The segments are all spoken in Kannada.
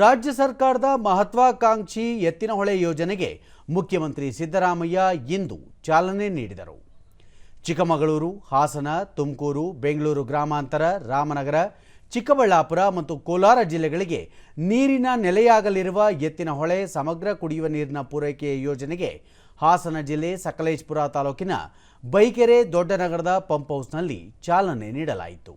ರಾಜ್ಯ ಸರ್ಕಾರದ ಮಹತ್ವಾಕಾಂಕ್ಷಿ ಎತ್ತಿನಹೊಳೆ ಯೋಜನೆಗೆ ಮುಖ್ಯಮಂತ್ರಿ ಸಿದ್ದರಾಮಯ್ಯ ಇಂದು ಚಾಲನೆ ನೀಡಿದರು. ಚಿಕ್ಕಮಗಳೂರು, ಹಾಸನ, ತುಮಕೂರು, ಬೆಂಗಳೂರು ಗ್ರಾಮಾಂತರ, ರಾಮನಗರ, ಚಿಕ್ಕಬಳ್ಳಾಪುರ ಮತ್ತು ಕೋಲಾರ ಜಿಲ್ಲೆಗಳಿಗೆ ನೀರಿನ ನೆಲೆಯಾಗಲಿರುವ ಎತ್ತಿನಹೊಳೆ ಸಮಗ್ರ ಕುಡಿಯುವ ನೀರಿನ ಪೂರೈಕೆ ಯೋಜನೆಗೆ ಹಾಸನ ಜಿಲ್ಲೆ ಸಕಲೇಶಪುರ ತಾಲೂಕಿನ ಬೈಕೆರೆ ದೊಡ್ಡನಗರದ ಪಂಪ್ ಹೌಸ್ನಲ್ಲಿ ಚಾಲನೆ ನೀಡಲಾಯಿತು.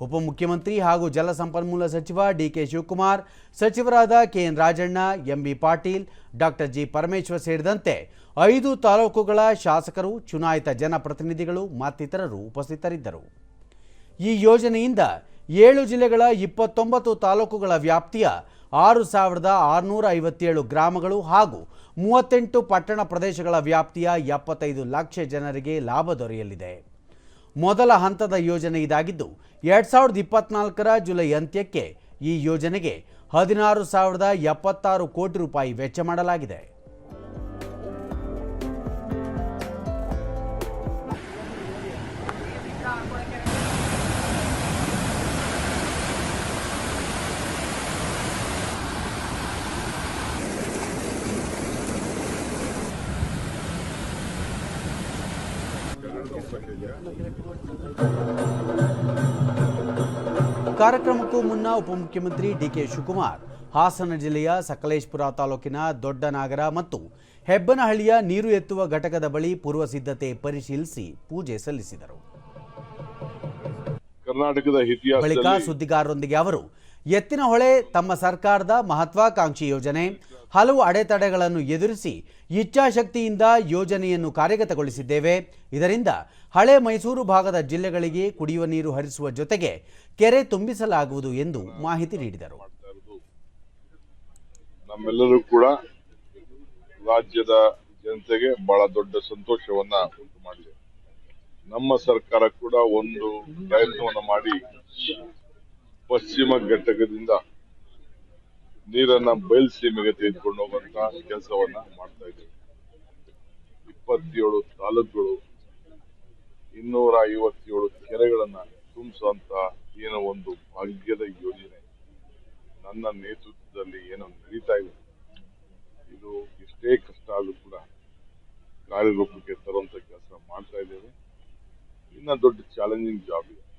ಉಪಮುಖ್ಯಮಂತ್ರಿ ಹಾಗೂ ಜಲಸಂಪನ್ಮೂಲ ಸಚಿವ ಡಿಕೆ ಶಿವಕುಮಾರ್, ಸಚಿವರಾದ K N Rajanna, M B Patil, doctor G. Parameshwar ಸೇರಿದಂತೆ ಐದು ತಾಲೂಕುಗಳ ಶಾಸಕರು, ಚುನಾಯಿತ ಜನಪ್ರತಿನಿಧಿಗಳು ಮತ್ತಿತರರು ಉಪಸ್ಥಿತರಿದ್ದರು. ಈ ಯೋಜನೆಯಿಂದ ಏಳು ಜಿಲ್ಲೆಗಳ ಇಪ್ಪತ್ತೊಂಬತ್ತು ತಾಲೂಕುಗಳ ವ್ಯಾಪ್ತಿಯ ಆರು ಸಾವಿರದ ಆರುನೂರ ಐವತ್ತೇಳು ಗ್ರಾಮಗಳು ಹಾಗೂ ಮೂವತ್ತೆಂಟು ಪಟ್ಟಣ ಪ್ರದೇಶಗಳ ವ್ಯಾಪ್ತಿಯ ಎಪ್ಪತ್ತೈದು ಲಕ್ಷ ಜನರಿಗೆ ಲಾಭ ದೊರೆಯಲಿದೆ. ಮೊದಲ ಹಂತದ ಯೋಜನೆ ಇದಾಗಿದ್ದು, ಎರಡ್ ಸಾವಿರದ ಇಪ್ಪತ್ನಾಲ್ಕರ ಜುಲೈ ಅಂತ್ಯಕ್ಕೆ ಈ ಯೋಜನೆಗೆ ಹದಿನಾರು ಸಾವಿರದ ಎಪ್ಪತ್ತಾರು ಕೋಟಿ ರೂಪಾಯಿ ವೆಚ್ಚ ಮಾಡಲಾಗಿದೆ. ಕಾರ್ಯಕ್ರಮಕ್ಕೂ ಮುನ್ನ ಉಪಮುಖ್ಯಮಂತ್ರಿ ಡಿಕೆ ಶಿವಕುಮಾರ್ ಹಾಸನ ಜಿಲ್ಲೆಯ ಸಕಲೇಶ್ಪುರ ತಾಲೂಕಿನ ದೊಡ್ಡನಾಗರ ಮತ್ತು ಹೆಬ್ಬನಹಳ್ಳಿಯ ನೀರು ಎತ್ತುವ ಘಟಕದ ಬಳಿ ಪೂರ್ವ ಸಿದ್ಧತೆ ಪರಿಶೀಲಿಸಿ ಪೂಜೆ ಸಲ್ಲಿಸಿದರು. ಕರ್ನಾಟಕದ ಬಳಿಕ ಸುದ್ದಿಗಾರರೊಂದಿಗೆ ಅವರು ಎತ್ತಿನಹೊಳೆ ತಮ್ಮ ಸರ್ಕಾರದ ಮಹತ್ವಾಕಾಂಕ್ಷಿ ಯೋಜನೆ ಹಲವು ಅಡೆತಡೆಗಳನ್ನು ಎದುರಿಸಿ ಇಚ್ಛಾಶಕ್ತಿಯಿಂದ ಯೋಜನೆಯನ್ನು ಕಾರ್ಯಗತಗೊಳಿಸಿದ್ದೇವೆ. ಇದರಿಂದ ಹಳೆ ಮೈಸೂರು ಭಾಗದ ಜಿಲ್ಲೆಗಳಿಗೆ ಕುಡಿಯುವ ನೀರು ಹರಿಸುವ ಜೊತೆಗೆ ಕೆರೆ ತುಂಬಿಸಲಾಗುವುದು ಎಂದು ಮಾಹಿತಿ ನೀಡಿದರು. ನಮ್ಮೆಲ್ಲರೂ ಕೂಡ ರಾಜ್ಯದ ಜನತೆಗೆ ಬಹಳ ದೊಡ್ಡ ಸಂತೋಷವನ್ನ ಉಂಟು ಮಾಡಿದೆ. ನಮ್ಮ ಸರ್ಕಾರ ಕೂಡ ಒಂದು ಪ್ರಯತ್ನವನ್ನು ಮಾಡಿ ಪಶ್ಚಿಮ ಘಟಕದಿಂದ ನೀರನ್ನ ಬಯಲುಸೀಮೆಗೆ ತೆಗೆದುಕೊಂಡು ಹೋಗುವಂತ ಕೆಲಸವನ್ನ ಮಾಡ್ತಾ ಇದ್ದೀವಿ. ಇಪ್ಪತ್ತೇಳು ತಾಲೂಕುಗಳು, ಇನ್ನೂರ ಐವತ್ತೇಳು ಕೆರೆಗಳನ್ನ ತುಂಬಿಸುವಂತ ಏನೋ ಒಂದು ಭಾಗ್ಯದ ಯೋಜನೆ. ನನ್ನ ನೇತೃತ್ವದಲ್ಲಿ ಏನೋ ನಡೀತಾ ಇದೆ. ಇದು ಎಷ್ಟೇ ಕಷ್ಟ ಆದ್ರೂ ಕೂಡ ಕಾರ್ಯರೂಪಕ್ಕೆ ತರುವಂತ ಕೆಲಸ ಮಾಡ್ತಾ ಇದ್ದೇವೆ. ಇನ್ನ ದೊಡ್ಡ ಚಾಲೆಂಜಿಂಗ್ ಜಾಬ್ ಇದೆ.